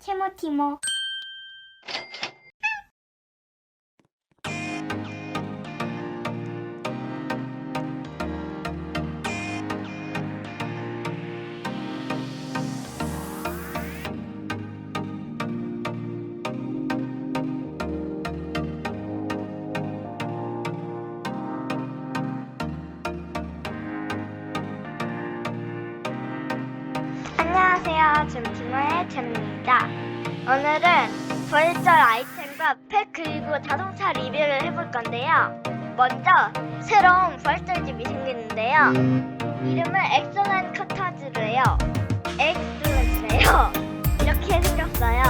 세모티모 안녕하세요. 잼팀의 잼입니다. 오늘은 벌절 아이템과 팩 그리고 자동차 리뷰를 해볼 건데요. 먼저 새로운 벌절 집이 생겼는데요. 이름은 엑셀런 커터즈래요. 엑셀런트래요. 이렇게 생겼어요.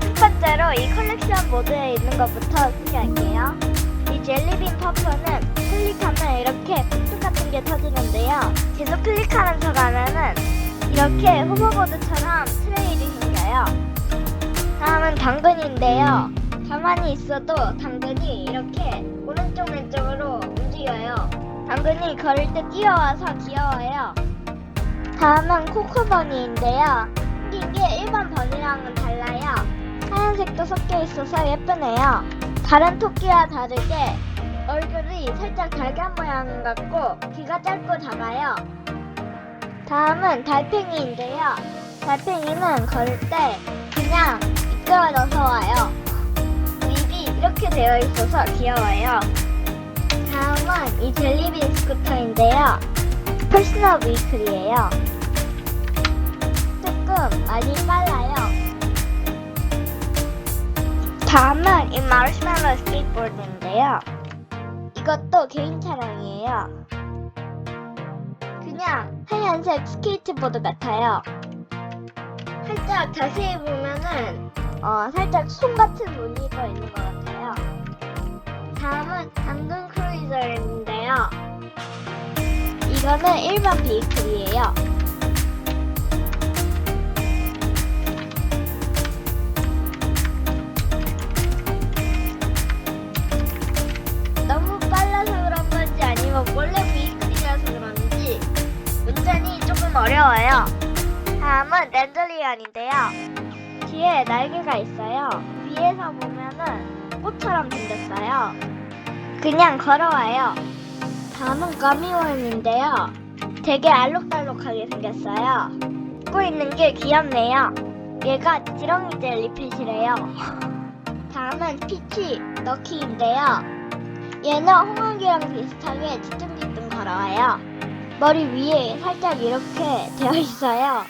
첫 번째로 이 컬렉션 모드에 있는 것부터 소개할게요. 이 젤리빈 퍼프는 클릭하면 이렇게 폭죽 같은 게 터지는데요. 계속 클릭하면서 가면은 이렇게 호버보드처럼. 다음은 당근인데요. 가만히 있어도 당근이 이렇게 오른쪽 왼쪽으로 움직여요. 당근이 걸을 때 뛰어와서 귀여워요. 다음은 코코버니인데요. 생긴 게 일반 버니랑은 달라요. 하얀색도 섞여 있어서 예쁘네요. 다른 토끼와 다르게 얼굴이 살짝 달걀 모양 같고 귀가 짧고 작아요. 다음은 달팽이인데요. 달팽이는 걸을 때 그냥 미끄러져서 와요. 입이 이렇게 되어 있어서 귀여워요. 다음은 이 젤리빈 스쿠터인데요. 퍼스널 위클이에요. 조금 많이 빨라요. 다음은 이 마르시멜로 스케이트보드인데요. 이것도 개인 차량이에요. 그냥 하얀색 스케이트보드 같아요. 살짝 자세히 보면은 어, 살짝 손 같은 무늬가 있는 것 같아요. 다음은 당근 크루이저인데요. 이거는 일반 베이클이에요. 너무 빨라서 그런 건지 아니면 원래 베이클이라서 그런지 운전이 조금 어려워요. 다음은 랜드리안인데요. 뒤에 날개가 있어요. 위에서 보면은 꽃처럼 생겼어요. 그냥 걸어와요. 다음은 거미원인데요. 되게 알록달록하게 생겼어요. 입고 있는 게 귀엽네요. 얘가 지렁이 젤리핏이래요. 다음은 피치 너키인데요. 얘는 홍학이랑 비슷하게 뒤뚱뒤뚱 걸어와요. 머리 위에 살짝 이렇게 되어 있어요.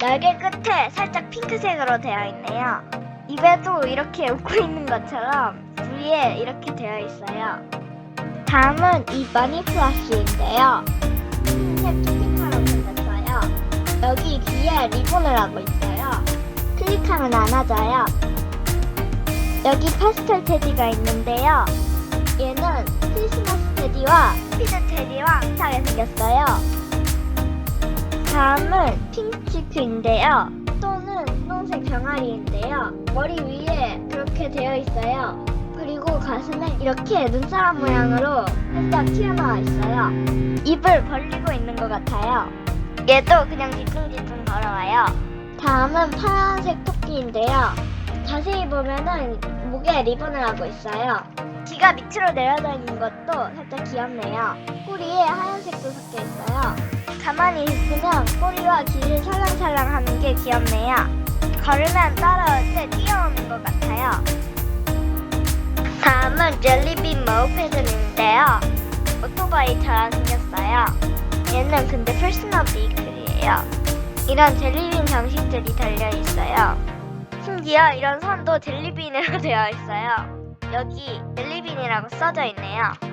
날개 끝에 살짝 핑크색으로 되어 있네요. 입에도 이렇게 웃고 있는 것처럼 위에 이렇게 되어 있어요. 다음은 이 머니 플러시인데요. 흰색 토끼처럼 생겼어요. 여기 귀에 리본을 하고 있어요. 클릭하면 안아져요. 여기 파스텔 테디가 있는데요. 얘는 크리스마스 테디와 피드 테디와 비슷하게 생겼어요. 다음은 핑크치크인데요. 또는 분홍색 병아리인데요. 머리 위에 그렇게 되어 있어요. 그리고 가슴에 이렇게 눈사람 모양으로 살짝 튀어나와 있어요. 입을 벌리고 있는 것 같아요. 얘도 그냥 뒤뚱뒤뚱 걸어와요. 다음은 파란색 토끼인데요. 자세히 보면은 목에 리본을 하고 있어요. 귀가 밑으로 내려져 있는 것도 살짝 귀엽네요. 꼬리에 하얀색도 섞여 있어요. 가만히 있으면 꼬리와 귀를 살랑살랑 하는 게 귀엽네요. 걸으면 따라올 때 뛰어오는 것 같아요. 다음은 젤리빈 머우패드인데요. 오토바이처럼 생겼어요. 얘는 근데 퍼스널 베이클이에요. 이런 젤리빈 장식들이 달려 있어요. 심지어 이런 선도 젤리빈으로 되어 있어요. 여기 젤리빈이라고 써져 있네요.